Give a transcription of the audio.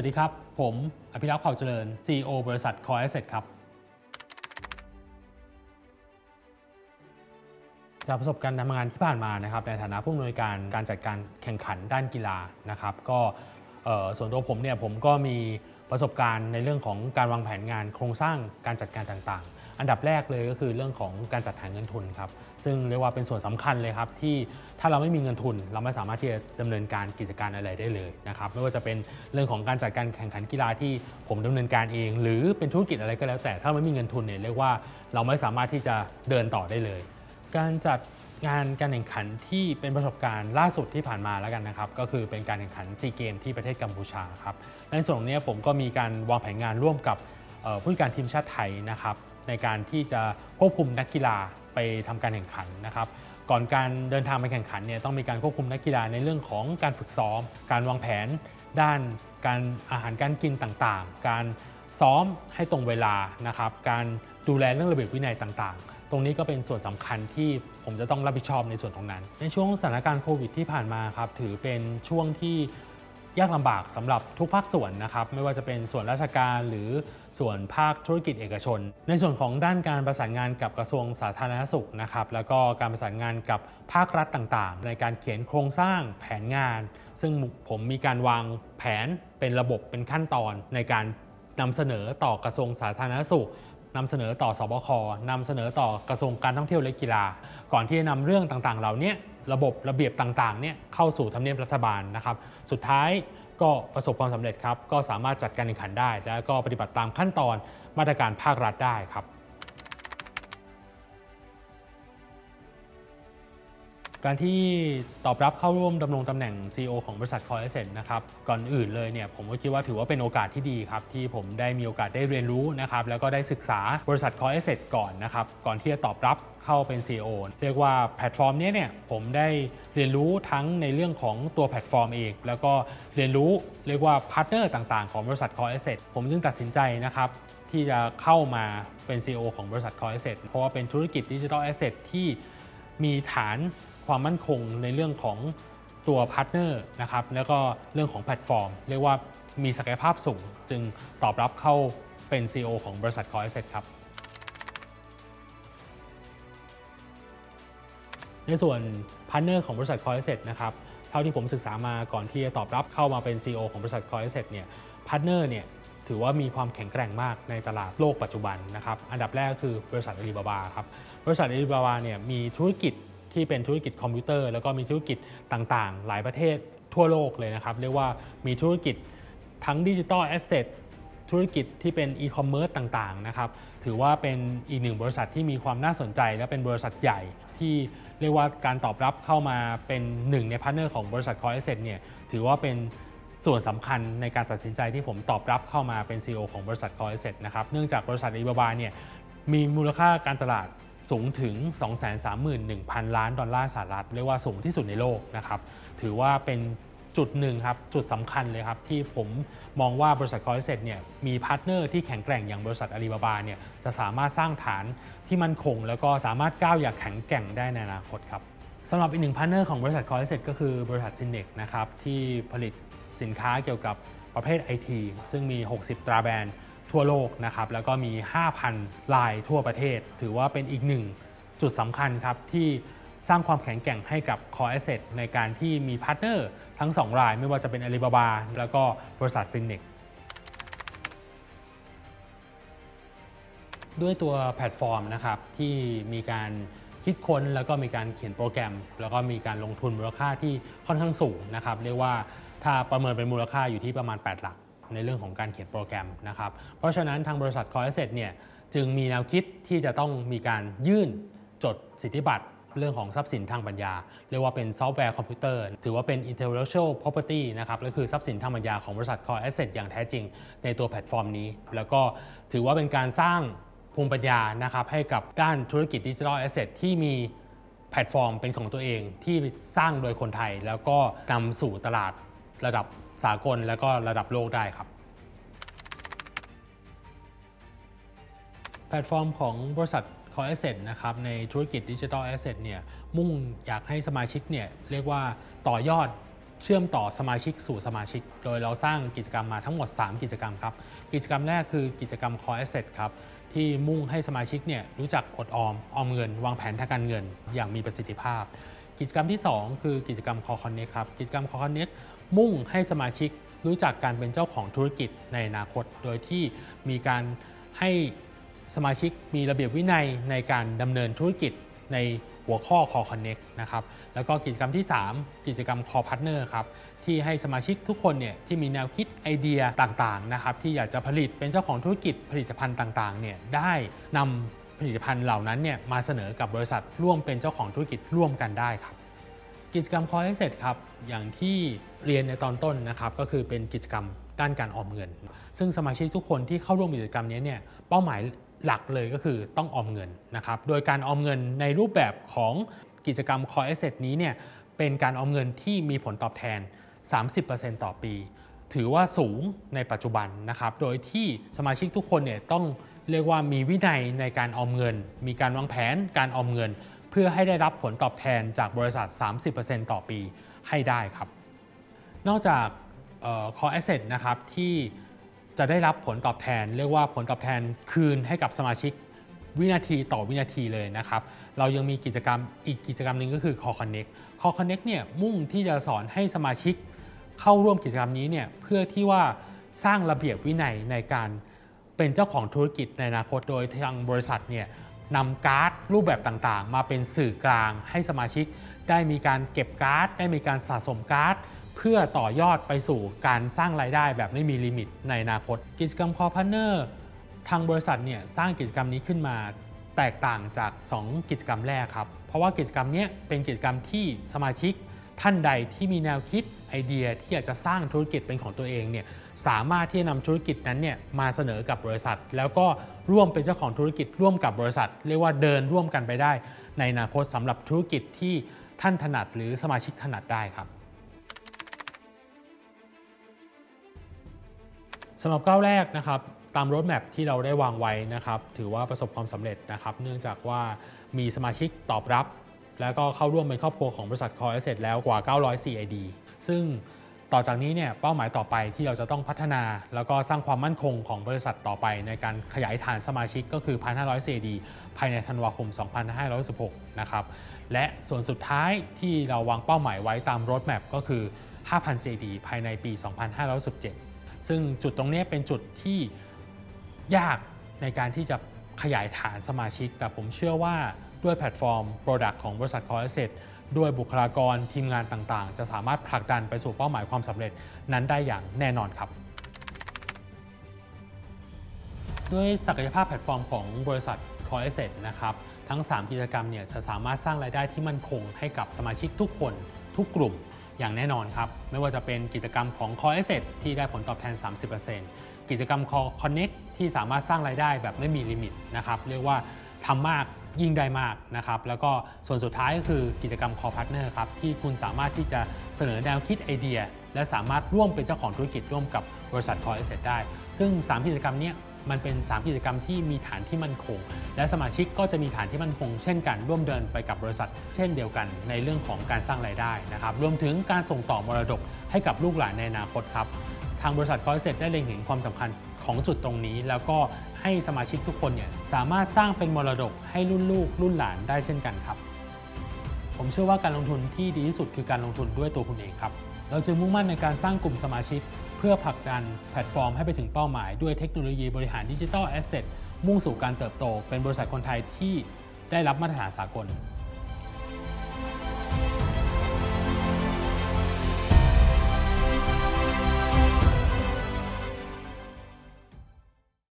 วัสดีครับ ผมอภิรักษ์เผ่าเจริญ CEO บริษัท Core Asset ครับ จากประสบการณ์ทำงานที่ผ่านมานะครับในฐานะผู้อำนวยการการจัดการแข่งขันด้านกีฬานะครับ ก็ส่วนตัวผมเนี่ยผมก็มีประสบการณ์ในเรื่องของการวางแผนงานโครงสร้างการจัดการต่างๆ อันดับแรกเลยก็คือเรื่องของการจัดหาเงินทุนครับซึ่งเรียกว่าเป็นส่วนสำคัญเลยครับที่ถ้าเราไม่มีเงินทุน เราไม่สามารถที่จะดำเนินการกิจการอะไรได้เลยนะครับไม่ว่าจะเป็นเรื่องของการจัดการแข่งขันกีฬาที่ผมดำเนินการเอง หรือเป็นธุรกิจอะไรก็แล้ว แต่ถ้าไม่มีเงินทุนเนี่ยเรียกว่าเราไม่สามารถที่จะเดินต่อได้เลย การจัดงานการแข่งขันที่เป็นประสบการณ์ล่าสุดที่ผ่านมาแล้วกันนะครับก็คือเป็นการแข่งขันซีเกมที่ประเทศกัมพูชาครับในส่วนนี้ผมก็มีการวางแผนงานร่วมกับผู้การทีมชาติไทยนะครับ ในการที่จะควบคุมนักกีฬาไปทำการแข่งขันนะครับ ก่อนการเดินทางไปแข่งขันเนี่ยต้องมีการควบคุมนักกีฬาในเรื่องของการฝึกซ้อม การวางแผน ด้านการอาหารการกินต่างๆ การซ้อมให้ตรงเวลานะครับ การดูแลเรื่องระเบียบวินัยต่างๆ ตรงนี้ก็เป็นส่วนสำคัญที่ผมจะต้องรับผิดชอบในส่วนตรงนั้น ในช่วงสถานการณ์โควิดที่ผ่านมาครับถือเป็นช่วงที่ยากลำบากสำหรับทุกภาคส่วนนะครับ ไม่ว่าจะเป็นส่วนราชการหรือ ส่วนภาคธุรกิจเอกชน ในส่วนของด้านการประสานงานกับกระทรวงสาธารณสุขนะครับแล้วก็การประสานงานกับภาครัฐต่างๆ ในการเขียนโครงสร้างแผนงาน ซึ่งผมมีการวางแผนเป็นระบบเป็นขั้นตอนในการนำเสนอต่อกระทรวงสาธารณสุขนำเสนอต่อสบคนำเสนอต่อกระทรวงการท่องเที่ยวและกีฬา ก่อนที่จะนำเรื่องต่างๆ เหล่านี้ระบบระเบียบต่างๆเนี่ยเข้าสู่ทำเนียบรัฐบาลนะครับ สุดท้าย ก็ประสบความสำเร็จครับ ก็สามารถจัดการแข่งขันได้ และก็ปฏิบัติตามขั้นตอนมาตรการภาครัฐได้ครับ การที่ตอบรับเข้าร่วมดำรงตำแหน่ง CEO ของบริษัท Core Asset นะครับก่อนอื่นเลยเนี่ยผมก็คิดว่าถือว่าเป็นโอกาสที่ดีครับที่ผมได้มีโอกาสได้เรียนรู้นะครับแล้วก็ได้ศึกษาบริษัท Core Asset ก่อนนะครับก่อนที่จะตอบรับเข้าเป็น CEO เรียกว่าแพลตฟอร์มเนี้ยเนี่ยผมได้เรียนรู้ทั้งในเรื่องของตัวแพลตฟอร์มเองแล้วก็เรียนรู้เรียกว่าพาร์ทเนอร์ต่างๆของบริษัท Core Asset ผมจึงตัดสินใจนะครับที่จะเข้ามาเป็น CEO ของบริษัท Core Asset เพราะว่าเป็นธุรกิจดิจิทัลแอสเซทที่มีฐาน ความมั่นคงในเรื่องของตัวพาร์ทเนอร์นะครับแล้วก็เรื่องของแพลตฟอร์ม เรียกว่ามีศักยภาพสูง จึงตอบรับเข้าเป็น CEO ของบริษัท Core Asset ครับ ในส่วนพาร์ทเนอร์ของบริษัท Core Asset นะครับเท่าที่ผมศึกษามาก่อนที่จะตอบรับเข้ามาเป็น CEO ของบริษัท Core Asset เนี่ยพาร์ทเนอร์เนี่ยถือว่ามีความแข็งแกร่งมากในตลาดโลกปัจจุบันนะครับ อันดับแรกคือบริษัทอาลีบาบาครับ บริษัทอาลีบาบาเนี่ยมีธุรกิจ ที่เป็นธุรกิจคอมพิวเตอร์ แล้วก็มีธุรกิจต่างๆ หลายประเทศทั่วโลกเลยนะครับ เรียกว่ามีธุรกิจทั้งดิจิ t a ลแอสเซทธุรกิจที่เป็นอีคอมเมิร์ซต่างๆนะครับถือว่าเป็นอีกหนึ่งบริษัทที่มีความน่าสนใจ และเป็นบริษัทใหญ่ที่เรียกว่าการตอบรับเข้ามาเป็นหนึ่งในพาร์ทเนอร์ของบริษัท Core Asset เนี่ยถือว่าเป็นส่วนสำคัญในการตัดสินใจที่ผมตอบรับเข้ามาเป็น CEO ของบริษัท Core Asset นะครับเนื่องจากบริษัทอีบาบาเนี่ยมีมูลค่าการตลาด สูงถึง 231,000 ล้านดอลลาร์สหรัฐ เรียกว่าสูงที่สุดในโลกนะครับ ถือว่าเป็นจุดหนึ่งครับ จุดสำคัญเลยครับ ที่ผมมองว่าบริษัทคอร์เซตเนี่ยมีพาร์ทเนอร์ที่แข็งแกร่งอย่างบริษัทอาลีบาบาเนี่ยจะสามารถสร้างฐานที่มั่นคง แล้วก็สามารถก้าวอย่างแข็งแกร่งได้ในอนาคตครับสำหรับอีกหนึ่งพาร์ทเนอร์ของบริษัทคอร์เซตก็คือบริษัทซินเนกนะครับที่ผลิตสินค้าเกี่ยวกับประเภท IT ซึ่งมี 60 ตราแบรนด์ ทั่วโลกนะครับแล้วก็มี 5,000 ลายทั่วประเทศ ถือว่าเป็นอีกหนึ่งจุดสำคัญครับที่สร้างความแข็งแกร่งให้กับ Core Asset ในการที่มีพาร์ทเนอร์ทั้ง 2 ราย ไม่ว่าจะเป็น Alibaba แล้วก็บริษัทซินเน c ด้วยตัวแพลตฟอร์มนะครับที่มีการคิดค้นแล้วก็มีการเขียนโปรแกรม แล้วก็มีการลงทุนมูลค่าที่ค่อนข้างสูงนะครับเรียกว่าถ้าประเมินเป็นมูลค่าอยู่ที่ประมาณ 8 หลัก ในเรื่องของการเขียนโปรแกรมนะครับ เพราะฉะนั้นทางบริษัท Core Asset เนี่ยจึงมีแนวคิดที่จะต้องมีการยื่นจดสิทธิบัตรเรื่องของทรัพย์สินทางปัญญา เรียกว่าเป็นซอฟต์แวร์คอมพิวเตอร์ ถือว่าเป็น intellectual property นะครับก็คือทรัพย์สินทางปัญญาของบริษัท Core Asset อย่างแท้จริงในตัวแพลตฟอร์มนี้ แล้วก็ถือว่าเป็นการสร้างภูมิปัญญานะครับให้กับด้านธุรกิจดิจิทัลแอสเซทที่มีแพลตฟอร์มเป็นของตัวเองที่สร้างโดยคนไทย แล้วก็นำสู่ตลาด ระดับสากลแล้วก็ระดับโลกได้ครับ แพลตฟอร์มของบริษัท Core Asset นะครับในธุรกิจ Digital Asset เนี่ยมุ่งอยากให้สมาชิกเนี่ยเรียกว่าต่อยอดเชื่อมต่อสมาชิกสู่สมาชิก โดยเราสร้างกิจกรรมมาทั้งหมด 3 กิจกรรมครับ กิจกรรมแรกคือกิจกรรม Core Asset ครับ ที่มุ่งให้สมาชิกเนี่ยรู้จักอดออม ออมเงิน วางแผนทางการเงิน อย่างมีประสิทธิภาพ กิจกรรมที่ 2 คือกิจกรรม Core Connect ครับ กิจกรรม Core Connect มุ่งให้สมาชิกรู้จักการเป็นเจ้าของธุรกิจในอนาคต โดยที่มีการให้สมาชิกมีระเบียบวินัยในการดำเนินธุรกิจในหัวข้อ Core Connect นะครับ แล้วก็กิจกรรมที่ 3 กิจกรรม Core Partner ครับ ที่ให้สมาชิกทุกคนเนี่ยที่มีแนวคิดไอเดียต่างๆนะครับที่อยากจะผลิตเป็นเจ้าของธุรกิจผลิตภัณฑ์ต่างๆเนี่ยได้นำผลิตภัณฑ์เหล่านั้นเนี่ยมาเสนอกับบริษัทร่วมเป็นเจ้าของธุรกิจร่วมกันได้ครับ กิจกรรม Core Asset ครับ อย่างที่เรียนในตอนต้นนะครับ ก็คือเป็นกิจกรรมด้านการออมเงิน ซึ่งสมาชิกทุกคนที่เข้าร่วมกิจกรรมนี้เนี่ยเป้าหมายหลักเลยก็คือต้องออมเงินนะครับ โดยการออมเงินในรูปแบบของกิจกรรม Core Asset นี้เนี่ยเป็นการออมเงินที่มีผลตอบแทน 30%ต่อปี ถือว่าสูงในปัจจุบันนะครับ โดยที่สมาชิกทุกคนเนี่ยต้องเรียกว่ามีวินัยในการออมเงิน มีการวางแผนการออมเงิน พื่อให้ได้รับผลตอบแทนจากบริษัท 30%ต่อปีให้ได้ครับ นอกจากออ core asset นะครับที่จะได้รับผลตอบแทน เรียกว่าผลตอบแทนคืนให้กับสมาชิกวินาทีต่อวินาทีเลยนะครับ เรายังมีกิจกรรมอีกกิจกรรมหนึ่งก็คือ Core Connect Core Connect เนี่ยมุ่งที่จะสอนให้สมาชิกเข้าร่วมกิจกรรมนี้เนี่ยเพื่อที่ว่าสร้างระเบียบวินัยในการเป็นเจ้าของธุรกิจในอนาคตโดยทางบริษัทเนี่ย นำการ์ดรูปแบบต่างๆ มาเป็นสื่อกลางให้สมาชิก ได้มีการเก็บการ์ด ได้มีการสะสมการ์ด เพื่อต่อยอดไปสู่การสร้างรายได้แบบไม่มีลิมิตในอนาคต กิจกรรม Core Partner ทางบริษัทเนี่ยสร้างกิจกรรมนี้ขึ้นมาแตกต่างจาก 2 กิจกรรมแรกครับ เพราะว่ากิจกรรมนี้เป็นกิจกรรมที่สมาชิกท่านใดที่มีแนวคิดไอเดียที่อยากจะสร้างธุรกิจเป็นของตัวเองเนี่ย สามารถที่จะนำธุรกิจนั้นเนี่ยมาเสนอกับบริษัท แล้วก็ร่วมเป็นเจ้าของธุรกิจร่วมกับบริษัท เรียกว่าเดินร่วมกันไปได้ ในอนาคตสำหรับธุรกิจที่ท่านถนัดหรือสมาชิกถนัดได้ครับสำหรับก้าวแรกนะครับตามรถแมพที่เราได้วางไว้นะครับถือว่าประสบความสำเร็จนะครับ เนื่องจากว่ามีสมาชิกตอบรับ แล้วก็เข้าร่วมเป็นครอบครัวของบริษัท Core Asset แล้วกว่า 900 CID ซึ่ง ต่อจากนี้เนี่ยเป้าหมายต่อไปที่เราจะต้องพัฒนา แล้วก็สร้างความมั่นคงของบริษัทต่อไป ในการขยายฐานสมาชิกก็คือ 1,500 CD ภายในธันวาคม 2516 นะครับ และส่วนสุดท้ายที่เราวางเป้าหมายไว้ตามรถแมพก็คือ 5,000 CD ภายในปี 2517 ซึ่งจุดตรงนี้เป็นจุดที่ยากในการที่จะขยายฐานสมาชิก แต่ผมเชื่อว่าด้วยแพลตฟอร์ม Product ของบริษัท Core Asset ด้วยบุคลากรทีมงานต่างๆ จะสามารถผลักดันไปสู่เป้าหมายความสำเร็จนั้นได้อย่างแน่นอนครับด้วยศักยภาพแพลตฟอร์มของบริษัท Core Asset นะครับ ทั้ง 3 กิจกรรมเนี่ยจะสามารถสร้างรายได้ที่มั่นคงให้กับสมาชิกทุกคนทุกกลุ่มอย่างแน่นอนครับ ไม่ว่าจะเป็นกิจกรรมของ Core Asset ที่ได้ผลตอบแทน 30%กิจกรรม Core Connect ที่สามารถสร้างรายได้แบบไม่มีลิมิตนะครับ เรียกว่าทำมาก ยิ่งได้มากนะครับแล้วก็ส่วนสุดท้ายก็คือกิจกรรม Core Partner ครับที่คุณสามารถที่จะเสนอแนวคิดไอเดีย และสามารถร่วมเป็นเจ้าของธุรกิจร่วมกับบริษัท Core Asset ได้ ซึ่ง 3 กิจกรรมนี้มันเป็น 3 กิจกรรมที่มีฐานที่มั่นคง และสมาชิกก็จะมีฐานที่มั่นคง เช่นกันร่วมเดินไปกับบริษัท เช่นเดียวกันในเรื่องของการสร้างรายได้นะครับรวมถึงการส่งต่อมรดกให้กับลูกหลานในอนาคตครับทางบริษัทคอยเซ็ตได้เล็งเห็นความสำคัญของจุดตรงนี้ แล้วก็ ให้สมาชิกทุกคนเนี่ยสามารถสร้างเป็นมรดกให้รุ่นลูกรุ่นหลานได้เช่นกันครับ ผมเชื่อว่าการลงทุนที่ดีที่สุดคือการลงทุนด้วยตัวคุณเองครับ เราจึงมุ่งมั่นในการสร้างกลุ่มสมาชิก เพื่อผลักดันแพลตฟอร์มให้ไปถึงเป้าหมาย ด้วยเทคโนโลยีบริหารดิจิทัลแอสเซทมุ่งสู่การเติบโต เป็นบริษัทคนไทยที่ได้รับมาตรฐานสากล